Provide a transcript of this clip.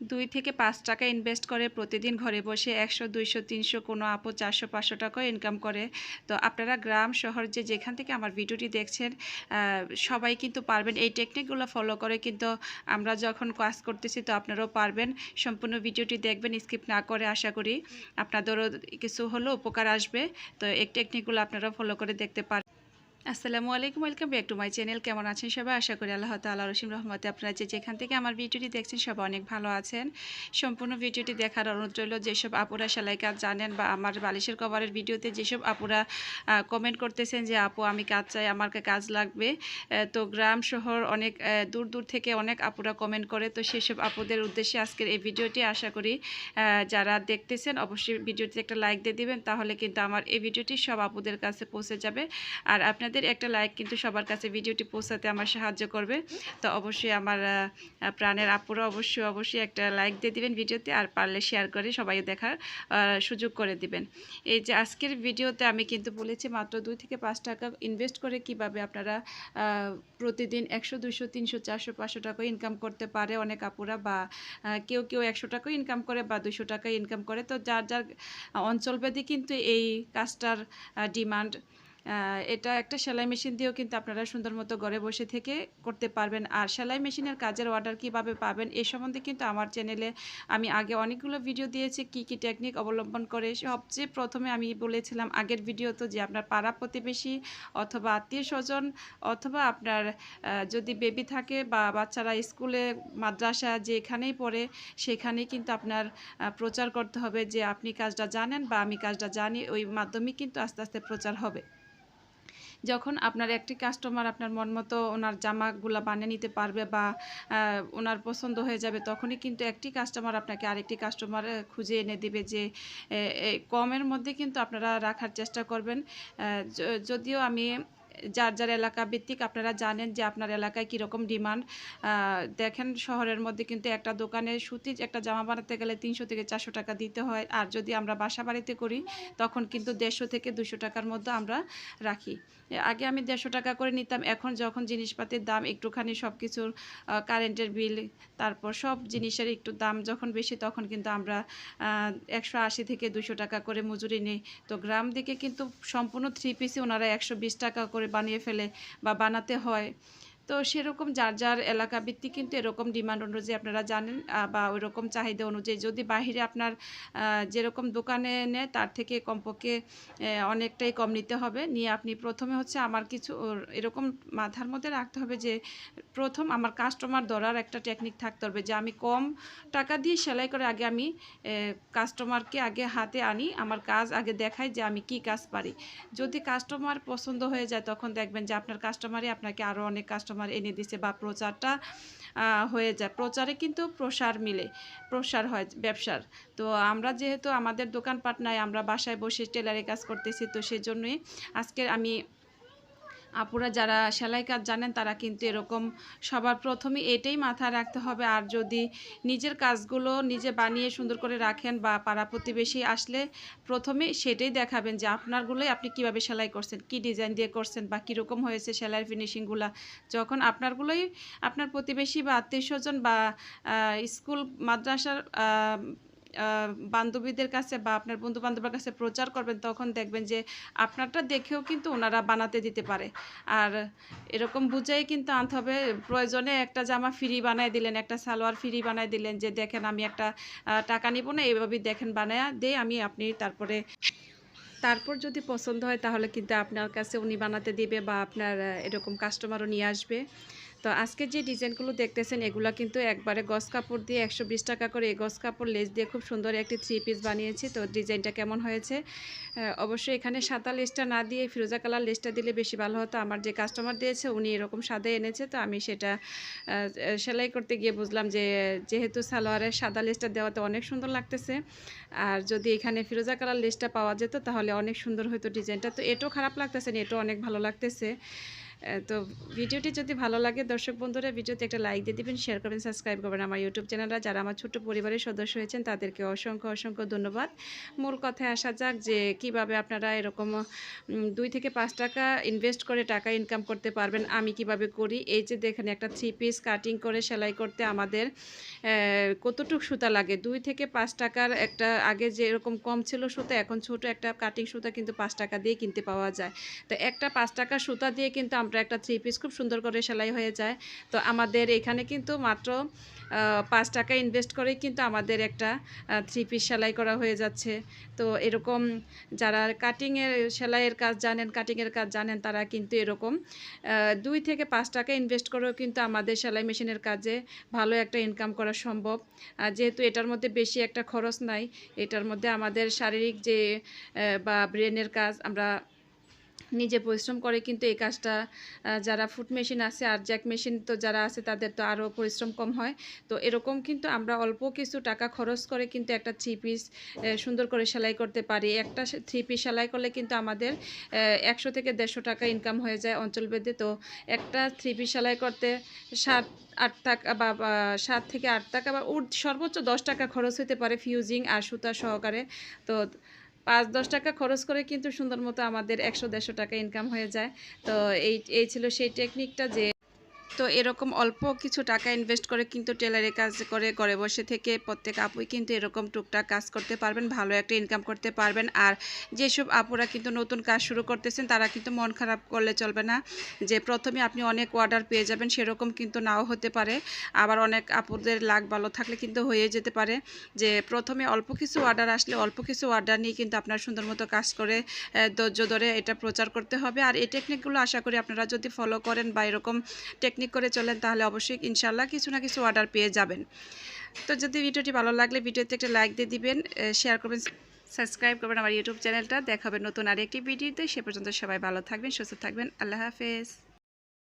দুই থেকে পাঁচ টাকা ইনভেস্ট করে প্রতিদিন ঘরে বসে একশো, দুইশো, তিনশো, কোনো আপু চারশো, পাঁচশো টাকাও ইনকাম করে। তো আপনারা গ্রাম, শহর যে যেখান থেকে আমার ভিডিওটি দেখছেন সবাই কিন্তু পারবেন। এই টেকনিকগুলো ফলো করে কিন্তু আমরা যখন কাজ করতেছি তো আপনারাও পারবেন। সম্পূর্ণ ভিডিওটি দেখবেন স্কিপ না করে আশা করি। আপনাদেরও কিছু হলেও উপকার আসবে। তো এই টেকনিকগুলো আপনারা ফলো করে দেখতে পারেন আসসালামু আলাইকুম, welcome back to my channel. কেমন আছেন সবাই? আশা করি আল্লাহ তাআলা রসিম রহমতে আপনারা যে যেখান থেকে আমার ভিডিওটি দেখছেন সবাই অনেক ভালো আছেন। সম্পূর্ণ ভিডিওটি দেখার অনুরোধ রইল, যেসব আপুরা সেলাই কাজ জানেন বা আমার বালিশের কভারের ভিডিওতে যেসব আপুরা কমেন্ট করতেছেন যে, আপু, আমি কাজ চাই, আমার কাজ লাগবে। তো গ্রাম, শহর অনেক দূর দূর থেকে অনেক আপুরা কমেন্ট করে। তো সেসব আপুদের উদ্দেশ্যে আজকের এই ভিডিওটি আশা করি যারা দেখতেছেন অবশ্যই ভিডিওতে একটা লাইক দিয়ে দিবেন, তাহলে কিন্তু আমার এই ভিডিওটি সব আপুদের কাছে পৌঁছে যাবে। আর আপনাদের একটা লাইক কিন্তু সবার কাছে ভিডিওটি পৌঁছাতে আমার সাহায্য করবে। তো অবশ্যই আমার প্রাণের আপুরা অবশ্যই অবশ্যই একটা লাইক দিয়ে দিবেন ভিডিওতে আর পারলে শেয়ার করে সবাই দেখার সুযোগ করে দিবেন। এই যে আজকের ভিডিওতে আমি কিন্তু বলেছি মাত্র দুই থেকে পাঁচ টাকা ইনভেস্ট করে কীভাবে আপনারা প্রতিদিন একশো দুশো তিনশো, চারশো, পাঁচশো টাকা ইনকাম করতে পারে অনেক আপুরা বা কেউ কেউ একশো টাকা ইনকাম করে বা দুশো টাকা ইনকাম করে। তো যার যার অঞ্চলভেদে কিন্তু এই কাজটার ডিমান্ড এটা একটা সেলাই মেশিন দিয়েও কিন্তু আপনারা সুন্দর মতো ঘরে বসে থেকে করতে পারবেন। আর সেলাই মেশিনের কাজের অর্ডার কীভাবে পাবেন, এ সম্বন্ধে কিন্তু আমার চ্যানেলে আমি আগে অনেকগুলো ভিডিও দিয়েছি, কি কি টেকনিক অবলম্বন করে। সবচেয়ে প্রথমে আমি বলেছিলাম আগের ভিডিও তো যে আপনার পাড়া প্রতিবেশী অথবা আত্মীয় স্বজন অথবা আপনার যদি বেবি থাকে বা বাচ্চারা স্কুলে মাদ্রাসা যেখানেই পড়ে, সেখানেই কিন্তু আপনার প্রচার করতে হবে যে আপনি কাজটা জানেন বা আমি কাজটা জানি, ওই মাধ্যমে কিন্তু আস্তে আস্তে প্রচার হবে। যখন আপনার একটি কাস্টমার আপনার মন মতো ওনার জামাগুলা বানিয়ে নিতে পারবে বা ওনার পছন্দ হয়ে যাবে, তখনই কিন্তু একটি কাস্টমার আপনাকে আরেকটি কাস্টমার খুঁজে এনে দিবে যে কমের মধ্যে কিন্তু আপনারা রাখার চেষ্টা করবেন। যদিও আমি যার যার এলাকা ভিত্তিক আপনারা জানেন যে আপনার এলাকায় কীরকম ডিমান্ড। দেখেন শহরের মধ্যে কিন্তু একটা দোকানে সুতির একটা জামা বানাতে গেলে তিনশো থেকে চারশো টাকা দিতে হয়। আর যদি আমরা বাসা বাড়িতে করি, তখন কিন্তু দেড়শো থেকে দুশো টাকার মধ্যে আমরা রাখি। আগে আমি দেড়শো টাকা করে নিতাম, এখন যখন জিনিসপাতির দাম একটুখানি সব কিছুর কারেন্টের বিল, তারপর সব জিনিসের একটু দাম যখন বেশি, তখন কিন্তু আমরা একশো আশি থেকে দুশো টাকা করে মজুরি নিই। তো গ্রাম দিকে কিন্তু সম্পূর্ণ থ্রি পিসই ওনারা একশো বিশ টাকা করে বানিয়ে ফেলে বা বানাতে হয়। তো সেরকম যার যার এলাকা ভিত্তিক কিন্তু এরকম ডিমান্ড অনুযায়ী আপনারা জানেন বা ওইরকম চাহিদা অনুযায়ী যদি বাহিরে আপনার যেরকম দোকানে নেয় তার থেকে কমপক্ষে অনেকটাই কম নিতে হবে। নিয়ে আপনি প্রথমে হচ্ছে আমার কিছু এরকম মাথার মধ্যে রাখতে হবে যে, প্রথম আমার কাস্টমার ধরার একটা টেকনিক থাকতে হবে যে আমি কম টাকা দিয়ে সেলাই করে আগে আমি কাস্টমারকে আগে হাতে আনি, আমার কাজ আগে দেখাই যে আমি কি কাজ পারি। যদি কাস্টমার পছন্দ হয়ে যায় তখন দেখবেন যে আপনার কাস্টমারই আপনাকে আরও অনেক কাস্টমার এনে দিছে বা প্রচারটা হয়ে যায়। প্রচারে কিন্তু প্রসার মিলে, প্রসার হয় ব্যবসার। তো আমরা যেহেতু আমাদের দোকানপাট নাই, আমরা বাসায় বসে টেলারে কাজ করতেছি, তো সেই জন্যই আজকে আমি আপুরা যারা সেলাই কাজ জানেন, তারা কিন্তু এরকম সবার প্রথমে এটাই মাথায় রাখতে হবে। আর যদি নিজের কাজগুলো নিজে বানিয়ে সুন্দর করে রাখেন বা পাড়া প্রতিবেশী আসলে প্রথমে সেটাই দেখাবেন যে আপনারগুলোই আপনি কীভাবে সেলাই করছেন, কি ডিজাইন দিয়ে করছেন বা কীরকম হয়েছে সেলাইয়ের ফিনিশিংগুলা। যখন আপনারগুলোই আপনার প্রতিবেশী বা আত্মীয় স্বজন বা স্কুল, মাদ্রাসার বান্ধবীদের কাছে বা আপনার বন্ধু বান্ধবের কাছে প্রচার করবেন, তখন দেখবেন যে আপনারটা দেখেও কিন্তু ওনারা বানাতে দিতে পারে। আর এরকম বুঝাই কিন্তু আনতে হবে, প্রয়োজনে একটা জামা ফ্রি বানায় দিলেন, একটা সালোয়ার ফ্রি বানায় দিলেন যে, দেখেন আমি একটা টাকা নিব না এইভাবে দেখেন বানায়া দে, আমি আপনি তারপরে, তারপর যদি পছন্দ হয় তাহলে কিন্তু আপনার কাছে উনি বানাতে দিবে বা আপনার এরকম কাস্টমারও নিয়ে আসবে। তো আজকে যে ডিজাইনগুলো দেখতেছেন, এগুলো কিন্তু একবারে গস কাপড় দিয়ে একশো বিশ টাকা করে এই গস কাপড় লেস দিয়ে খুব সুন্দর একটি থ্রি পিস বানিয়েছি। তো ডিজাইনটা কেমন হয়েছে? অবশ্যই এখানে সাদা লেসটা না দিয়ে ফিরোজা কালার লেসটা দিলে বেশি ভালো হতো। আমার যে কাস্টমার দিয়েছে, উনি এরকম সাদা এনেছে। তো আমি সেটা সেলাই করতে গিয়ে বুঝলাম যে যেহেতু সালোয়ারের সাদা লেসটা দেওয়াতে অনেক সুন্দর লাগতেছে, আর যদি এখানে ফিরোজা কালার লেসটা পাওয়া যেত, তাহলে অনেক সুন্দর হতো ডিজাইনটা। তো এটাও খারাপ লাগতেছে না, এটাও অনেক ভালো লাগতেছে। তো ভিডিওটি যদি ভালো লাগে, দর্শক বন্ধুরা, ভিডিওতে একটা লাইক দিয়ে দিবেন শেয়ার করবেন সাবস্ক্রাইব করবেন আমার ইউটিউব চ্যানেলরা যারা আমার ছোট্ট পরিবারের সদস্য হয়েছেন, তাদেরকে অসংখ্য অসংখ্য ধন্যবাদ। মূল কথায় আসা যাক যে কীভাবে আপনারা এরকম দুই থেকে পাঁচ টাকা ইনভেস্ট করে টাকা ইনকাম করতে পারবেন, আমি কীভাবে করি? এই যে দেখেন, একটা থ্রি পিস কাটিং করে সেলাই করতে আমাদের কতটুক সুতা লাগে? দুই থেকে পাঁচ টাকার একটা, আগে যে এরকম কম ছিল সুতা, এখন ছোট একটা কাটিং সুতা কিন্তু পাঁচ টাকা দিয়ে কিনতে পাওয়া যায়। তো একটা পাঁচ টাকার সুতা দিয়ে কিন্তু আমরা একটা থ্রি পিস খুব সুন্দর করে সেলাই হয়ে যায়। তো আমাদের এখানে কিন্তু মাত্র পাঁচ টাকা ইনভেস্ট করেই কিন্তু আমাদের একটা থ্রি পিস সেলাই করা হয়ে যাচ্ছে। তো এরকম যারা কাটিংয়ের সেলাইয়ের কাজ জানেন কাটিংয়ের কাজ জানেন, তারা কিন্তু এরকম দুই থেকে পাঁচ টাকা ইনভেস্ট করেও কিন্তু আমাদের সেলাই মেশিনের কাজে ভালো একটা ইনকাম করা সম্ভব। যেহেতু এটার মধ্যে বেশি একটা খরচ নাই, এটার মধ্যে আমাদের শারীরিক যে বা ব্রেনের কাজ আমরা নিজে পরিশ্রম করে, কিন্তু এই কাজটা যারা ফুট মেশিন আছে, আর জ্যাক মেশিন তো যারা আছে, তাদের তো আরও পরিশ্রম কম হয়। তো এরকম কিন্তু আমরা অল্প কিছু টাকা খরচ করে কিন্তু একটা থ্রি পিস সুন্দর করে সেলাই করতে পারি। একটা থ্রি পিস সেলাই করলে কিন্তু আমাদের একশো থেকে দেড়শো টাকা ইনকাম হয়ে যায় অঞ্চলভেদে তো একটা থ্রি পিস সেলাই করতে সাত, আট টাকা, বা সাত থেকে আট টাকা বা সর্বোচ্চ দশ টাকা খরচ হতে পারে ফিউজিং আর সুতা সহকারে। তো পাঁচ দশ টাকা খরচ করে কিন্তু সুন্দর মতো আমাদের একশো দেড়শো টাকা ইনকাম হয়ে যায়। তো এই এই ছিল সেই টেকনিকটা যে তো এরকম অল্প কিছু টাকা ইনভেস্ট করে কিন্তু টেলারের কাজ করে, ঘরে বসে থেকে প্রত্যেক আপুই কিন্তু এরকম টুকটাক কাজ করতে পারবেন, ভালো একটা ইনকাম করতে পারবেন। আর যেসব আপুরা কিন্তু নতুন কাজ শুরু করতেছেন, তারা কিন্তু মন খারাপ করলে চলবে না। যে প্রথমে আপনি অনেক অর্ডার পেয়ে যাবেন, সেরকম কিন্তু নাও হতে পারে। আবার অনেক আপুদের লাগ ভালো থাকলে কিন্তু হয়ে যেতে পারে। যে প্রথমে অল্প কিছু অর্ডার আসলে অল্প কিছু অর্ডার নিয়ে কিন্তু আপনার সুন্দর মতো কাজ করে ধৈর্য ধরে এটা প্রচার করতে হবে। আর এই টেকনিকগুলো আশা করি আপনারা যদি ফলো করেন বা এরকম টেকনিক করে চলেন, তাহলে অবশ্যই ইনশাল্লাহ কিছু না কিছু অর্ডার পেয়ে যাবেন। তো যদি ভিডিওটি ভালো লাগলে ভিডিওতে একটা লাইক দিয়ে দিবেন শেয়ার করবেন সাবস্ক্রাইব করবেন আমার ইউটিউব চ্যানেলটা দেখাবেন নতুন আরেকটি ভিডিওতে। সে পর্যন্ত সবাই ভালো থাকবেন, সুস্থ থাকবেন। আল্লাহ হাফেজ।